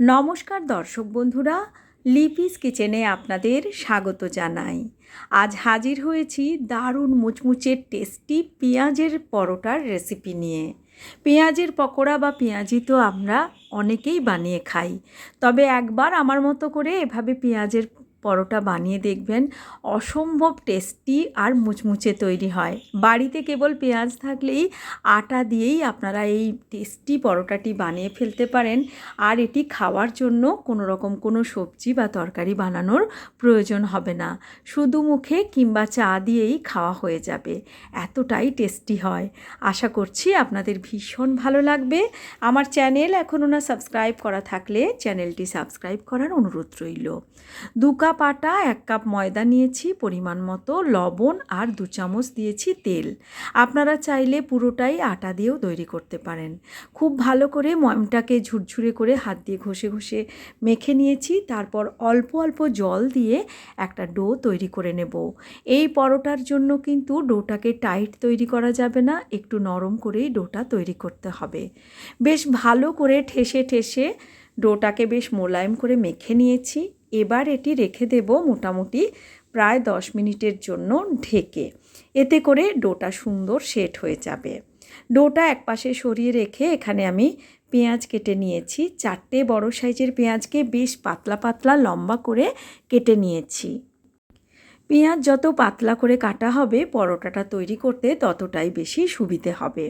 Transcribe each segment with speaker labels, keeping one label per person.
Speaker 1: নমস্কার দর্শক বন্ধুরা, লিপিস কিচেনে আপনাদের স্বাগত জানাই। আজ হাজির হয়েছি দারুণ মুচমুচে টেস্টি পেঁয়াজের পরোটার রেসিপি নিয়ে। পেঁয়াজের পকোড়া বা পেঁয়াজি তো আমরা অনেকেই বানিয়ে খাই, তবে একবার আমার মতো করে এভাবে পেঁয়াজের পরোটা বানিয়ে দেখবেন, অসম্ভব টেস্টি আর মুচমুচে তৈরি হয়। বাড়িতে কেবল পেঁয়াজ থাকলেই আটা দিয়েই আপনারা এই টেস্টি পরোটাটি বানিয়ে ফেলতে পারেন। আর এটি খাওয়ার জন্য কোনো রকম কোনো সবজি বা তরকারি বানানোর প্রয়োজন হবে না। শুধু মুখে কিংবা চা দিয়েই খাওয়া হয়ে যাবে। এতটাই টেস্টি হয়। আশা করছি আপনাদের ভীষণ ভালো লাগবে। আমার চ্যানেল এখনও না সাবস্ক্রাইব করা থাকলে চ্যানেলটি সাবস্ক্রাইব করার অনুরোধ রইল। দু কাপ আটা, এক কাপ ময়দা নিয়েছি, পরিমাণ মতো লবণ আর দু চামচ দিয়েছি তেল। আপনারা চাইলে পুরোটাই আটা দিয়েও তৈরি করতে পারেন। খুব ভালো করে ময়মটাকে ঝুরঝুরে করে হাত দিয়ে ঘষে ঘষে মেখে নিয়েছি, তারপর অল্প অল্প জল দিয়ে একটা ডো তৈরি করে নেব। এই পরোটার জন্য কিন্তু ডোটাকে টাইট তৈরি করা যাবে না, একটু নরম করেই ডোটা তৈরি করতে হবে। বেশ ভালো করে ঠেসে ঠেসে ডোটাকে বেশ মোলায়েম করে মেখে নিয়েছি। এবার এটি রেখে দেব মোটামুটি প্রায় দশ মিনিটের জন্য ঢেকে। এতে করে ডোটা সুন্দর সেট হয়ে যাবে। ডোটা একপাশে সরিয়ে রেখে এখানে আমি পেঁয়াজ কেটে নিয়েছি। চারটে বড় সাইজের পেঁয়াজকে বেশ পাতলা পাতলা লম্বা করে কেটে নিয়েছি। পেঁয়াজ যত পাতলা করে কাটা হবে, পরোটাটা তৈরি করতে ততটাই বেশি সুবিধে হবে।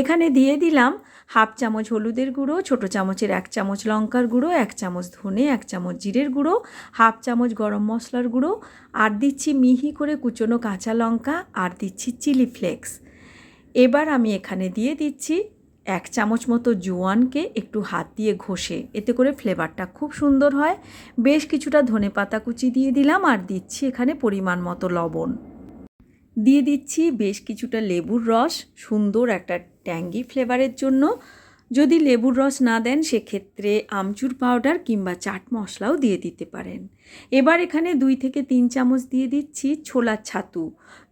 Speaker 1: এখানে দিয়ে দিলাম হাফ চামচ হলুদের গুঁড়ো, ছোটো চামচের এক চামচ লঙ্কার গুঁড়ো, এক চামচ ধনে, এক চামচ জিরের গুঁড়ো, হাফ চামচ গরম মশলার গুঁড়ো, আর দিচ্ছি মিহি করে কুচনো কাঁচা লঙ্কা, আর দিচ্ছি চিলি ফ্লেক্স। এবার আমি এখানে দিয়ে দিচ্ছি এক চামচ মতো জোয়ানকে একটু হাত দিয়ে ঘষে, এতে করে ফ্লেভারটা খুব সুন্দর হয়। বেশ কিছুটা ধনে পাতা কুচি দিয়ে দিলাম আর দিচ্ছি এখানে পরিমাণ মতো লবণ। দিয়ে দিচ্ছি বেশ কিছুটা লেবুর রস, সুন্দর একটা ট্যাঙ্গি ফ্লেভারের জন্য। যদি লেবুর রস না দেন, সেক্ষেত্রে আমচুর পাউডার কিংবা চাট মশলাও দিয়ে দিতে পারেন। এবার এখানে দুই থেকে তিন চামচ দিয়ে দিচ্ছি ছোলার ছাতু।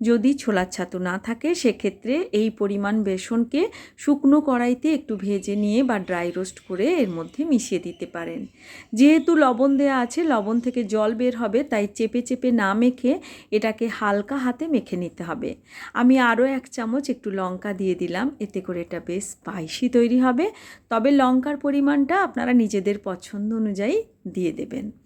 Speaker 1: যদি ছোলার ছাতু না থাকে, সেক্ষেত্রে এই পরিমাণ বেসনকে শুকনো কড়াইতে একটু ভেজে নিয়ে বা ড্রাই রোস্ট করে এর মধ্যে মিশিয়ে দিতে পারেন। যেহেতু লবণ দেওয়া আছে, লবণ থেকে জল বের হবে, তাই চেপে চেপে না মেখে এটাকে হালকা হাতে মেখে নিতে হবে। আমি আরও এক চামচ একটু লঙ্কা দিয়ে দিলাম, এতে করে এটা বেশ স্পাইসি তৈরি হবে। তবে লঙ্কার পরিমাণটা আপনারা নিজেদের পছন্দ অনুযায়ী দিয়ে দেবেন।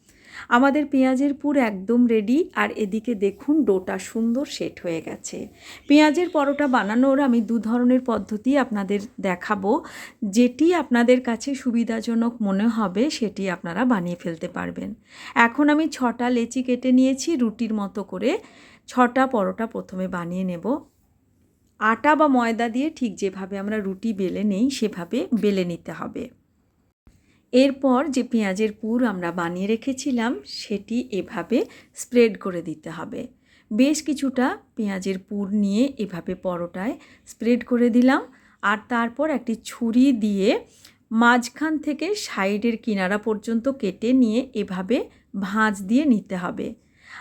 Speaker 1: আমাদের পেঁয়াজের পুর একদম রেডি আর এদিকে দেখুন ডোটা সুন্দর সেট হয়ে গেছে। পেঁয়াজের পরোটা বানানোর আমি দু ধরনের পদ্ধতি আপনাদের দেখাবো। যেটি আপনাদের কাছে সুবিধাজনক মনে হবে, সেটি আপনারা বানিয়ে ফেলতে পারবেন। এখন আমি ছটা লেচি কেটে নিয়েছি, রুটির মতো করে ছটা পরোটা প্রথমে বানিয়ে নেব। আটা বা ময়দা দিয়ে ঠিক যেভাবে আমরা রুটি বেলে নেই, সেভাবে বেলে নিতে হবে। এরপর যে পেঁয়াজের পুর আমরা বানিয়ে রেখেছিলাম, সেটি এভাবে স্প্রেড করে দিতে হবে। বেশ কিছুটা পেঁয়াজের পুর নিয়ে এভাবে পরোটায় স্প্রেড করে দিলাম আর তারপর একটি ছুরি দিয়ে মাঝখান থেকে সাইডের কিনারা পর্যন্ত কেটে নিয়ে এভাবে ভাঁজ দিয়ে নিতে হবে।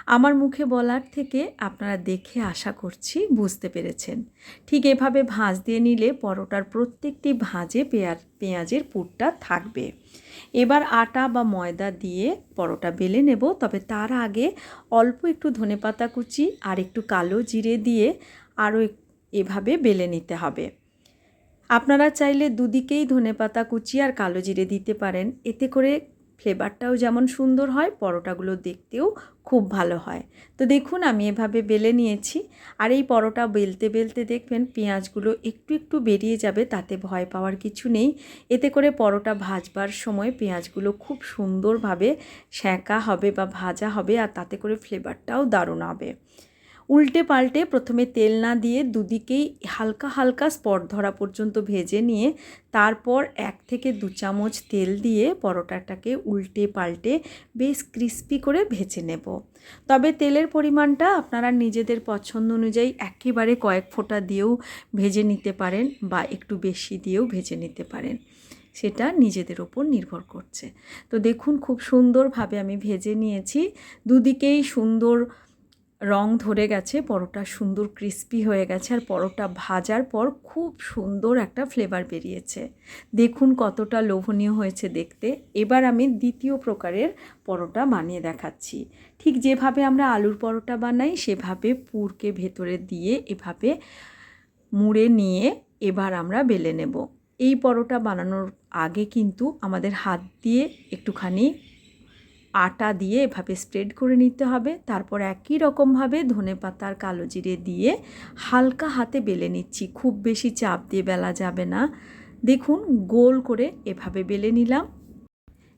Speaker 1: আমার মুখে বলার থেকে আপনারা দেখে আশা করছি বুঝতে পেরেছেন। ঠিক এভাবে ভাঁজ দিয়ে নিলে পরোটার প্রত্যেকটি ভাঁজে পেঁয়াজ পেঁয়াজের পুরটা থাকবে। এবার আটা বা ময়দা দিয়ে পরোটা বেলে নেব, তবে তার আগে অল্প একটু ধনেপাতা কুচি আর একটু কালো জিরে দিয়ে আরও এভাবে বেলে নিতে হবে। আপনারা চাইলে দুদিকেই ধনেপাতা কুচি আর কালো জিরে দিতে পারেন। এতে করে ফ্লেভারটাও যেমন সুন্দর হয়, পরোটাগুলো দেখতেও খুব ভালো হয়। তো দেখুন, আমি এভাবে বেলে নিয়েছি। আর এই পরোটা বেলতে বেলতে দেখবেন, পেঁয়াজগুলো একটু একটু বেরিয়ে যাবে, তাতে ভয় পাওয়ার কিছু নেই। এতে করে পরোটা ভাজবার সময় পেঁয়াজগুলো খুব সুন্দরভাবে সেঁকা হবে বা ভাজা হবে, আর তাতে করে ফ্লেভারটাও দারুণ হবে। উল্টে পাল্টে প্রথমে তেল না দিয়ে দুদিকেই হালকা হালকা স্পট ধরা পর্যন্ত ভেজে নিয়ে তারপর এক থেকে দু চামচ তেল দিয়ে পরোটাটাকে উল্টে পাল্টে বেশ ক্রিস্পি করে ভেজে নেব। তবে তেলের পরিমাণটা আপনারা নিজেদের পছন্দ অনুযায়ী একেবারে কয়েক ফোঁটা দিয়েও ভেজে নিতে পারেন বা একটু বেশি দিয়েও ভেজে নিতে পারেন। সেটা নিজেদের ওপর নির্ভর করছে। তো দেখুন, খুব সুন্দরভাবে আমি ভেজে নিয়েছি। দুদিকেই সুন্দর রং ধরে গেছে, পরোটা সুন্দর ক্রিস্পি হয়ে গেছে আর পরোটা ভাজার পর খুব সুন্দর একটা ফ্লেভার বেরিয়েছে। দেখুন কতটা লোভনীয় হয়েছে দেখতে। এবার আমি দ্বিতীয় প্রকারের পরোটা বানিয়ে দেখাচ্ছি। ঠিক যেভাবে আমরা আলুর পরোটা বানাই, সেভাবে পুরকে ভেতরে দিয়ে এভাবে মুড়ে নিয়ে এবার আমরা বেলে নেব। এই পরোটা বানানোর আগে কিন্তু আমাদের হাত দিয়ে একটুখানি আটা দিয়ে এভাবে স্প্রেড করে নিতে হবে। তারপর একই রকমভাবে ধনে পাতার কালো জিরে দিয়ে হালকা হাতে বেলে নিচ্ছি। খুব বেশি চাপ দিয়ে বেলা যাবে না। দেখুন, গোল করে এভাবে বেলে নিলাম।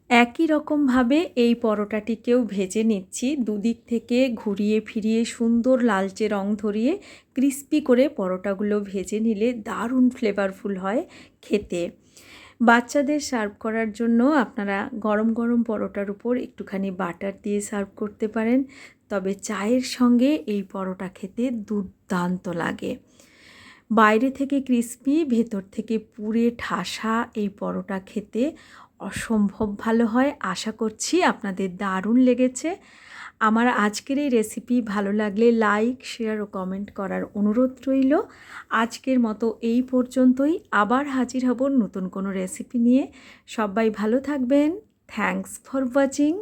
Speaker 1: একই রকমভাবে এই পরোটাটিকেও ভেজে নিচ্ছি। দুদিক থেকে ঘুরিয়ে ফিরিয়ে সুন্দর লালচে রং ধরিয়ে ক্রিস্পি করে পরোটাগুলো ভেজে নিলে দারুণ ফ্লেভারফুল হয় খেতে। বাচ্চাদের সার্ভ করার জন্য আপনারা গরম গরম পরোটার উপর একটুখানি বাটার দিয়ে সার্ভ করতে পারেন। তবে চায়ের সঙ্গে এই পরোটা খেতে দুর্দান্ত লাগে। বাইরে থেকে ক্রিস্পি, ভেতর থেকে পুরে ঠাসা এই পরোটা খেতে অসম্ভব ভালো হয়। আশা করছি আপনাদের দারুণ লেগেছে। আমার আজকের এই রেসিপি ভালো লাগলে লাইক শেয়ার ও কমেন্ট করার অনুরোধ রইল। আজকের মতো এই পর্যন্তই। আবার হাজির হব নতুন কোনো রেসিপি নিয়ে। সবাই ভালো থাকবেন। Thanks for watching